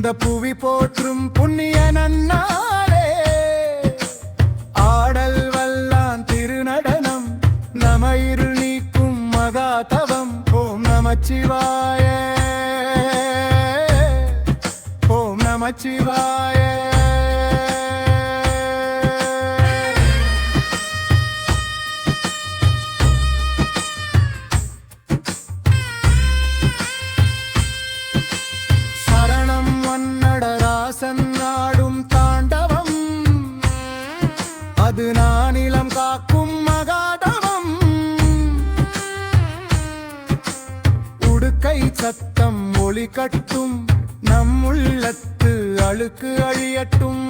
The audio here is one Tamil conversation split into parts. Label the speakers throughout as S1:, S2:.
S1: இந்த புவி போற்றும் புண்ணிய நன்னாளே. ஆடல் வல்லான் திருநடனம் நம இருள் நீக்கும் மகாதவம் ஓம் நமச்சிவாய ஓம் நமச்சிவாய ஒளி கட்டும் நம் உள்ளத்து அழுக்கு அழியட்டும்.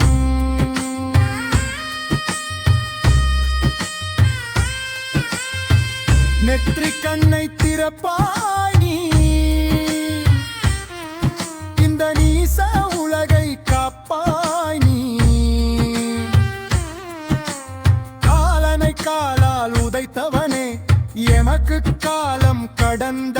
S1: நெற்றி கண்ணை திறப்பாயி இந்த நீச உலகை காப்பாய் நீ. காலனை காலால் உதைத்தவனே எமக்கு காலம் கடந்த